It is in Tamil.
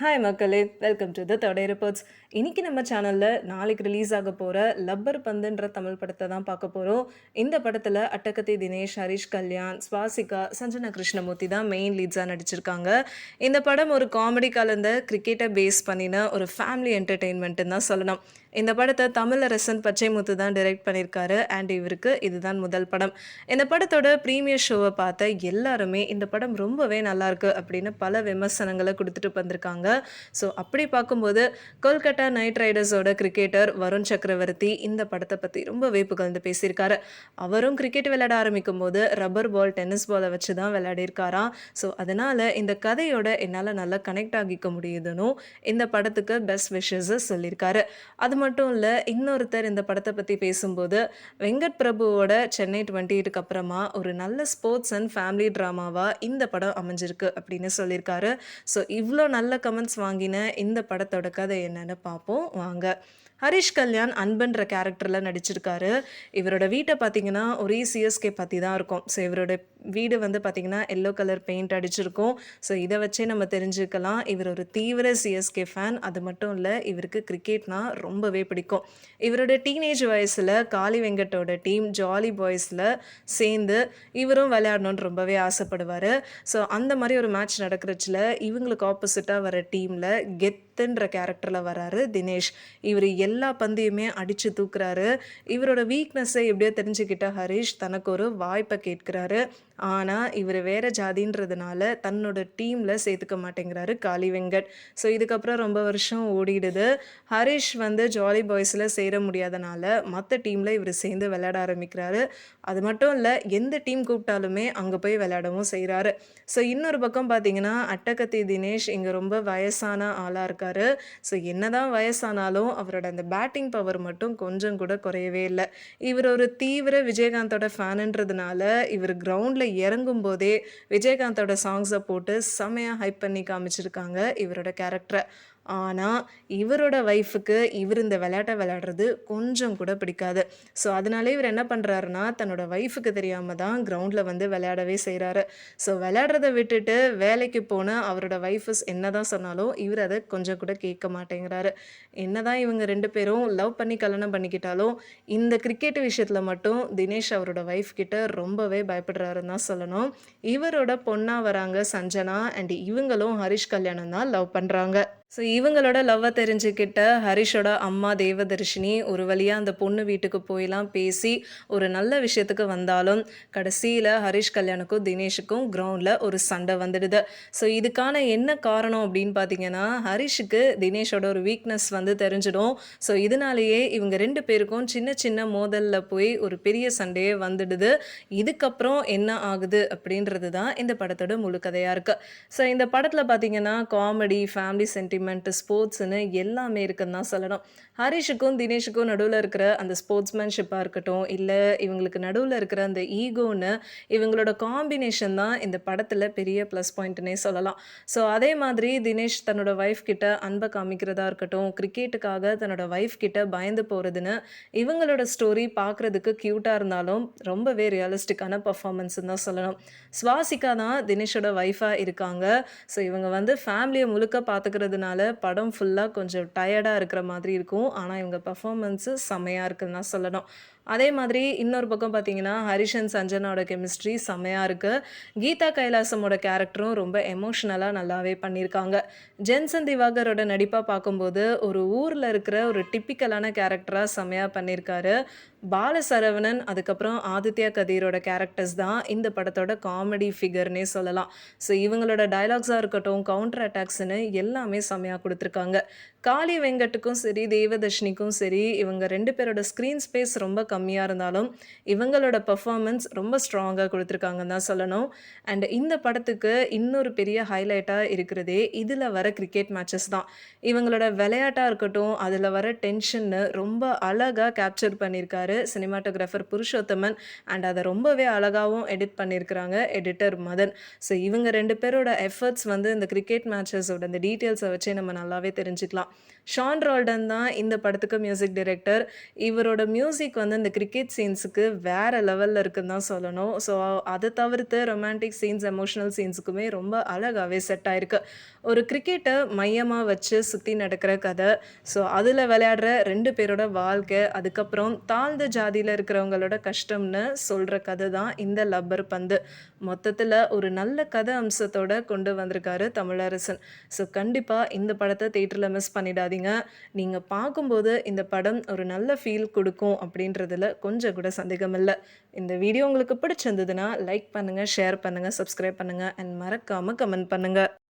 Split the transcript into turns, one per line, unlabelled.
ஹாய் மக்களே. வெல்கம் டு த தடை ரிப்போர்ட்ஸ் இன்றைக்கி நம்ம சேனலில் நாளைக்கு ரிலீஸ் ஆக போகிற லப்பர் பந்துன்ற தமிழ் படத்தை தான் பார்க்க போகிறோம் இந்த படத்தில் அட்டகத்தி தினேஷ் ஹரிஷ் கல்யாண் ஸ்வாசிகா சஞ்சனா கிருஷ்ணமூர்த்தி தான் மெயின் லீட்ஸாக நடிச்சிருக்காங்க. இந்த படம் ஒரு காமெடி கலந்த கிரிக்கெட்டை பேஸ் பண்ணின ஒரு ஃபேமிலி என்டர்டெயின்மெண்ட்டுன்னு தான் சொல்லணும். இந்த படத்தை தமிழரசன் பச்சைமுத்து தான் டைரக்ட் பண்ணியிருக்காரு அண்ட் இவருக்கு இதுதான் முதல் படம். இந்த படத்தோட ப்ரீமியர் ஷோவை பார்த்த எல்லாருமே இந்த படம் ரொம்பவே நல்லாயிருக்கு அப்படின்னு பல விமர்சனங்களை கொடுத்துட்டு வந்திருக்காங்க. ஸோ அப்படி பார்க்கும்போது கொல்கட்டா நைட் ரைடர்ஸோட கிரிக்கெட்டர் வருண் சக்கரவர்த்தி இந்த படத்தை பற்றி ரொம்பவே புகழ்ந்து பேசியிருக்காரு. அவரும் கிரிக்கெட் விளையாட ஆரம்பிக்கும் போது ரப்பர் பால் டென்னிஸ் பாலை வச்சு தான் விளையாடிருக்காராம் ஸோ அதனால் இந்த கதையோட என்னால் நல்லா கனெக்ட் ஆகிக்க முடியுதுன்னு இந்த படத்துக்கு பெஸ்ட் விஷஸை சொல்லியிருக்காரு. அது மட்டும் இல்லை இன்னொருத்தர் இந்த படத்தை பற்றி பேசும்போது வெங்கட் பிரபுவோட சென்னை டுவெண்ட்டி எயிட்டுக்கு அப்புறமா ஒரு நல்ல ஸ்போர்ட்ஸ் அண்ட் ஃபேமிலி ட்ராமாவாக இந்த படம் அமைஞ்சிருக்கு அப்படின்னு சொல்லியிருக்காரு. ஸோ இவ்வளோ நல்ல கமெண்ட்ஸ் வாங்கின இந்த படத்தோட கதை என்னன்னு பார்ப்போம். வாங்க. ஹரிஷ் கல்யாண் அன்பன்ற கேரக்டரில் நடிச்சிருக்காரு. இவரோட வீட்டை பார்த்தீங்கன்னா ஒரே சிஎஸ்கே பற்றி தான் இருக்கும். ஸோ இவரோட வீடு வந்து பார்த்தீங்கன்னா எல்லோ கலர் பெயிண்ட் அடிச்சிருக்கும். ஸோ இதை வச்சே நம்ம தெரிஞ்சுக்கலாம். இவர் ஒரு தீவிர சிஎஸ்கே ஃபேன் அது மட்டும் இல்லை இவருக்கு கிரிக்கெட்னா ரொம்பவே பிடிக்கும். இவரோட டீனேஜ் வயசில் காளி வெங்கட்டோட டீம் ஜாலி பாய்ஸில் சேர்ந்து இவரும் விளையாடணும்னு ரொம்பவே ஆசைப்படுவார். ஸோ அந்த மாதிரி ஒரு மேட்ச் நடக்கிறச்சுல இவங்களுக்கு ஆப்போசிட்டாக வர டீமில் கெத்துன்ற கேரக்டரில் வராரு தினேஷ். இவர் எல்லா பந்தையுமே அடித்து தூக்குறாரு. இவரோட வீக்னஸை எப்படியோ தெரிஞ்சுக்கிட்ட ஹரிஷ் தனக்கு ஒரு வாய்ப்பை கேட்குறாரு. ஆனால் இவர் வேறு ஜாதின்றதுனால தன்னோட டீமில் சேர்த்துக்க மாட்டேங்கிறாரு காளி வெங்கட். ஸோ இதுக்கப்புறம் ரொம்ப வருஷம் ஓடிடுது. ஹரிஷ் வந்து ஜாலி பாய்ஸில் சேர முடியாதனால மற்ற டீமில் இவர் சேர்ந்து விளையாட ஆரம்பிக்கிறாரு. அது மட்டும் இல்லை எந்த டீம் கூப்பிட்டாலுமே அங்கே போய் விளையாடவும் செய்கிறாரு ஸோ இன்னொரு பக்கம் பார்த்தீங்கன்னா அட்டகத்தி தினேஷ் இங்கே ரொம்ப வயசான ஆளாக இருக்காரு. ஸோ என்னதான் வயசானாலும் அவரோட அந்த பேட்டிங் பவர் மட்டும் கொஞ்சம் கூட குறையவே இல்லை. இவர் ஒரு தீவிர விஜயகாந்தோட ஃபேனுன்றதுனால இவர் கிரவுண்டில் இறங்கும் போதே விஜயகாந்தோட சாங்ஸை போட்டு செம்மையாக ஹைப் பண்ணி காமிச்சிருக்காங்க இவரோட கேரக்டரை ஆனால் இவரோட ஒய்ஃபுக்கு இவர் இந்த விளையாட்டை விளையாடுறது கொஞ்சம் கூட பிடிக்காது. ஸோ அதனாலே இவர் என்ன பண்ணுறாருன்னா தன்னோட ஒய்ஃபுக்கு தெரியாமல் தான் கிரவுண்டில் வந்து விளையாடவே செய்கிறாரு ஸோ விளையாடுறத விட்டுட்டு வேலைக்கு போன அவரோட ஒய்ஃபஸ் என்ன தான் சொன்னாலும் இவர் அதை கொஞ்சம் கூட கேட்க மாட்டேங்கிறாரு. என்ன தான் இவங்க ரெண்டு பேரும் லவ் பண்ணி கல்யாணம் பண்ணிக்கிட்டாலும் இந்த கிரிக்கெட் விஷயத்தில் மட்டும் தினேஷ் அவரோட ஒய்ஃப் கிட்ட ரொம்பவே பயப்படுறாருன்னு தான் சொல்லணும். இவரோட பொண்ணாக வராங்க சஞ்சனா அண்ட் இவங்களும் ஹரிஷ் கல்யாணம் தான் லவ் பண்ணுறாங்க ஸோ இவங்களோட லவ்வை தெரிஞ்சுக்கிட்ட ஹரிஷோட அம்மா தேவதர்ஷினி ஒரு வழியாக அந்த பொண்ணு வீட்டுக்கு போயெல்லாம் பேசி ஒரு நல்ல விஷயத்துக்கு வந்தாலும் கடைசியில் ஹரிஷ் கல்யாணுக்கும் தினேஷுக்கும் கிரவுண்டில் ஒரு சண்டை வந்துடுது. ஸோ இதுக்கான என்ன காரணம் அப்படின்னு பார்த்தீங்கன்னா ஹரிஷுக்கு தினேஷோட ஒரு வீக்னஸ் வந்து தெரிஞ்சிடும். ஸோ இதனாலேயே இவங்க ரெண்டு பேருக்கும் சின்ன சின்ன மோதலில் போய் ஒரு பெரிய சண்டையே வந்துடுது. இதுக்கப்புறம் என்ன ஆகுது அப்படின்றது தான் இந்த படத்தோட முழு கதையாக இருக்குது ஸோ இந்த படத்தில் பார்த்தீங்கன்னா காமெடி ஃபேமிலி சென்டிமெண்ட் ஸ்போர்ட்ஸ்னு எல்லாமே இருக்குன்னு தான் சொல்லணும். ஹரிஷுக்கும் தினேஷுக்கும் நடுவில் இருக்கிற அந்த ஸ்போர்ட்ஸ்மேன்ஷிப்பாக இருக்கட்டும் இல்லை இவங்களுக்கு நடுவில் இருக்கிற அந்த ஈகோன்னு இவங்களோட காம்பினேஷன் தான் இந்த படத்தில் பெரிய ப்ளஸ் பாயிண்ட்னே சொல்லலாம். ஸோ அதே மாதிரி தினேஷ் தன்னோட ஒய்ஃப் கிட்ட அன்பை காமிக்கிறதா இருக்கட்டும் கிரிக்கெட்டுக்காக தன்னோட ஒய்ஃப் கிட்ட பயந்து போகிறதுன்னு இவங்களோட ஸ்டோரி பார்க்குறதுக்கு க்யூட்டாக இருந்தாலும் ரொம்பவே ரியலிஸ்டிக்கான பர்ஃபார்மன்ஸ் தான் சொல்லணும். ஸ்வாசிகா தான் தினேஷோட ஒய்ஃபாக இருக்காங்க. ஸோ இவங்க வந்து ஃபேமிலியை முழுக்க பார்த்துக்கிறதுனால படம் ஃபுல்லாக கொஞ்சம் டயர்டாக இருக்கிற மாதிரி இருக்கும். ஆனால் இவங்க பர்ஃபாமன்ஸு செம்மையாக இருக்குதுன்னு தான் சொல்லணும். அதே மாதிரி இன்னொரு பக்கம் பார்த்தீங்கன்னா ஹரிஷன் சஞ்சனோட கெமிஸ்ட்ரி செம்மையாக இருக்குது கீதா கைலாசமோட கேரக்டரும் ரொம்ப எமோஷ்னலாக நல்லாவே பண்ணியிருக்காங்க. ஜென்சன் திவாகரோட நடிப்பாக பார்க்கும்போது ஒரு ஊரில் இருக்கிற ஒரு டிப்பிக்கலான கேரக்டராக செம்மையாக பண்ணியிருக்காரு. பாலசரவணன் அதுக்கப்புறம் ஆதித்யா கதீரோட கேரக்டர்ஸ் தான் இந்த படத்தோட காமெடி ஃபிகர்னே சொல்லலாம். ஸோ இவங்களோட டைலாக்ஸாக இருக்கட்டும் கவுண்டர் அட்டாக்ஸ்னு எல்லாமே செம்மையாக கொடுத்துருக்காங்க. காளி வெங்கட்டுக்கும் சரி தேவதர்ஷினிக்கும் சரி இவங்க ரெண்டு பேரோட ஸ்க்ரீன் ஸ்பேஸ் ரொம்ப கம்மியாக இருந்தாலும் இவங்களோட பர்ஃபார்மன்ஸ் ரொம்ப ஸ்ட்ராங்காக கொடுத்துருக்காங்கன்னு தான் சொல்லணும். அண்ட் இந்த படத்துக்கு இன்னொரு பெரிய ஹைலைட்டாக இருக்கிறதே இதில் வர கிரிக்கெட் மேட்சஸ் தான். இவங்களோட விளையாட்டாக இருக்கட்டும் அதில் வர டென்ஷன்னு ரொம்ப அழகாக கேப்சர் பண்ணியிருக்காரு சினிமாட்டோகிராஃபர் புருஷோத்தமன். அண்ட் அதை ரொம்பவே அழகாகவும் எடிட் பண்ணியிருக்கிறாங்க எடிட்டர் மதன். ஸோ இவங்க ரெண்டு பேரோட எஃபர்ட்ஸ் வந்து இந்த கிரிக்கெட் மேட்சஸோட இந்த டீட்டெயில்ஸை வச்சே நம்ம நல்லாவே தெரிஞ்சுக்கலாம். ஷான் ரால்டன் தான் இந்த படத்துக்கு மியூசிக் டைரக்டர் இவரோட மியூசிக் வந்து இந்த கிரிக்கெட் சீன்ஸுக்கு வேறு லெவலில் இருக்குன்னு தான் சொல்லணும். ஸோ அதை தவிர்த்து ரொமான்டிக் சீன்ஸ் எமோஷனல் சீன்ஸுக்குமே ரொம்ப அழகாகவே செட் ஆயிருக்கு. ஒரு கிரிக்கெட்டை மையமாக வச்சு சுற்றி நடக்கிற கதை. ஸோ அதில் விளையாடுற ரெண்டு பேரோட வாழ்க்கை அதுக்கப்புறம் தாழ்ந்த ஜாதியில் இருக்கிறவங்களோட கஷ்டம்னு சொல்கிற கதை தான் இந்த லப்பர் பந்து. மொத்தத்தில் ஒரு நல்ல கதை அம்சத்தோட கொண்டு வந்திருக்காரு தமிழரசன். ஸோ கண்டிப்பாக இந்த படத்தை தேட்டரில் மிஸ் பண்ணிடாதீங்க. நீங்கள் பார்க்கும்போது இந்த படம் ஒரு நல்ல ஃபீல் கொடுக்கும் அப்படின்றது அப்படின்றதுல கொஞ்சம் கூட சந்தேகம் இல்லை. இந்த வீடியோ உங்களுக்கு பிடிச்சிருந்ததுன்னா லைக் பண்ணுங்கள் ஷேர் பண்ணுங்கள் சப்ஸ்கிரைப் பண்ணுங்கள் அண்ட் மறக்காமல் கமெண்ட் பண்ணுங்கள்